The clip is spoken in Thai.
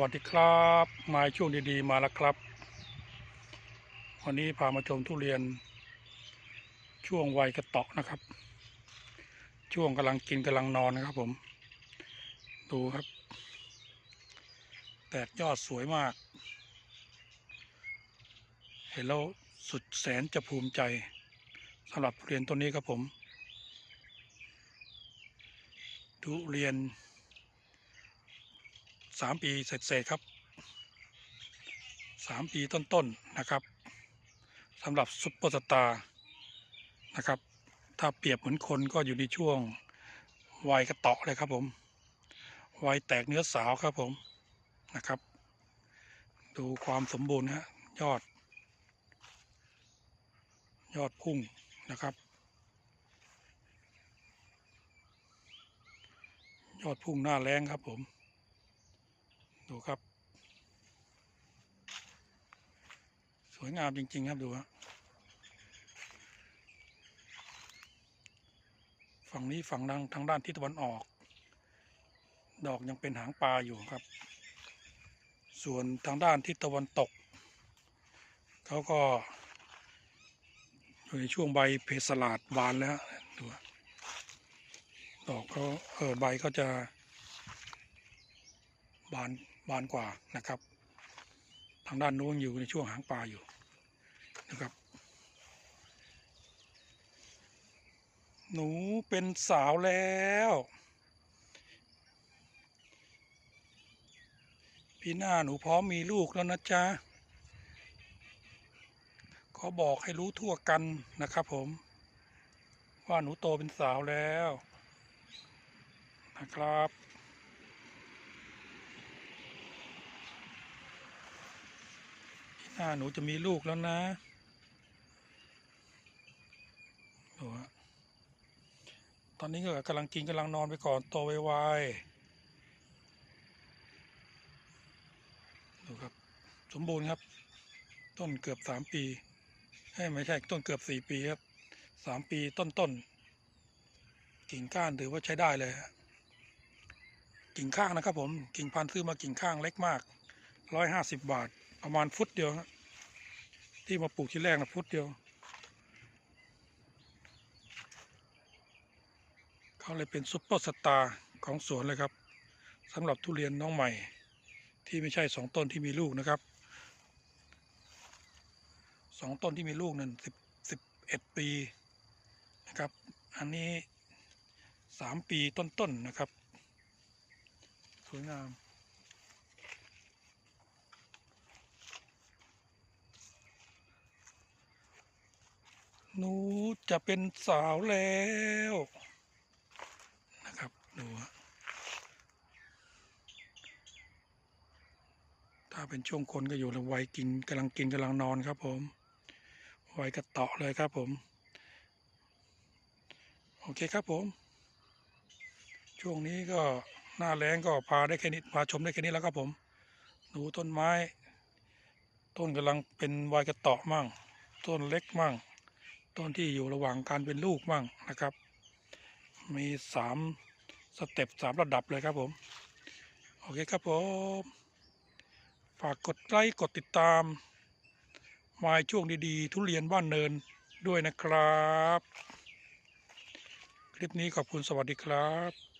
วัสดีครับมาช่วงดีๆมาแล้วครับ วันนี้พามาชมทุเรียน ช่วงวัยกระเตาะนะครับ ช่วงกำลังกินกำลังนอนนะครับผม ดูครับ แตกยอดสวยมาก เห็นแล้วสุดแสนจะภูมิใจสำหรับทุเรียนต้นนี้ครับผม ทุเรียน สามปีเสร็จๆครับสามปีต้นๆนะครับสำหรับซุปเปอร์สตาร์นะครับ ถ้าเปรียบเหมือนคนก็อยู่ในช่วงวัยกระเตาะเลยครับผมวัยแตกเนื้อสาวครับผมนะครับ ดูความสมบูรณ์ฮะยอด ยอดพุ่งนะครับ ยอดพุ่งหน้าแรงครับผม ดูครับ สวยงามจริง ๆ ครับดูฮะฝั่งนี้ฝั่งทางทางด้านทิศตะวันออก ดอกยังเป็นหางปลาอยู่ครับ ส่วนทางด้านทิศตะวันตกเขาก็อยู่ในช่วงใบเพสลาดบานแล้วดูดอกเขาเออใบเขาจะ บานบานกว่านะครับ ทางด้านโน้นอยู่ในช่วงหางปลาอยู่นะครับ หนูเป็นสาวแล้วพี่หน้าหนูพร้อมมีลูกแล้วนะจ๊ะขอบอกให้รู้ทั่วกันนะครับผม ว่าหนูโตเป็นสาวแล้วนะครับ น้าหนูจะมีลูกแล้วนะดูฮะตอนนี้ก็กำลังกินกำลังนอนไปก่อนโตไวๆดูครับ สมบูรณ์ครับ ต้นเกือบสามปีเอ้ไม่ใช่ต้นเกือบสี่ปีครับสามปีต้นๆกิ่งก้านถือว่าใช้ได้เลยกิ่งข้างนะครับผมกิ่งพันธุ์ซื้อมากิ่งข้างเล็กมากร้อยห้าสิบบาท ประมาณฟุตเดียวฮะที่มาปลูกที่แรกนะฟุตเดียว เขาเลยเป็นซุปเปอร์สตาร์ของสวนเลยครับสำหรับทุเรียนน้องใหม่ ที่ไม่ใช่สองต้นที่มีลูกนะครับสองต้นที่มีลูกนั่นสิบสิบเอ็ดปีนะครับ อันนี้สามปีต้นๆนะครับ สวยงาม หนูจะเป็นสาวแล้วนะครับดูถ้าเป็นช่วงคนก็อยู่ในวัยกินกำลังกินกำลังนอนครับผมวัยกระเตาะเลยครับผม โอเคครับผม ช่วงนี้ก็หน้าแรงก็พาได้แค่นี้พาชมได้แค่นี้แล้วครับผมหนูต้นไม้ ต้นกำลังเป็นวัยกระเตาะมั่ง ต้นเล็กมั่ง ต้นที่อยู่ระหว่างการเป็นลูกบ้างนะครับ มีสามสเต็ปสามระดับเลยครับผม โอเคครับผม ฝากกดไลค์กดติดตาม มายช่วงดีๆ ทุเรียนบ้านเนินด้วยนะครับ คลิปนี้ขอบคุณสวัสดีครับ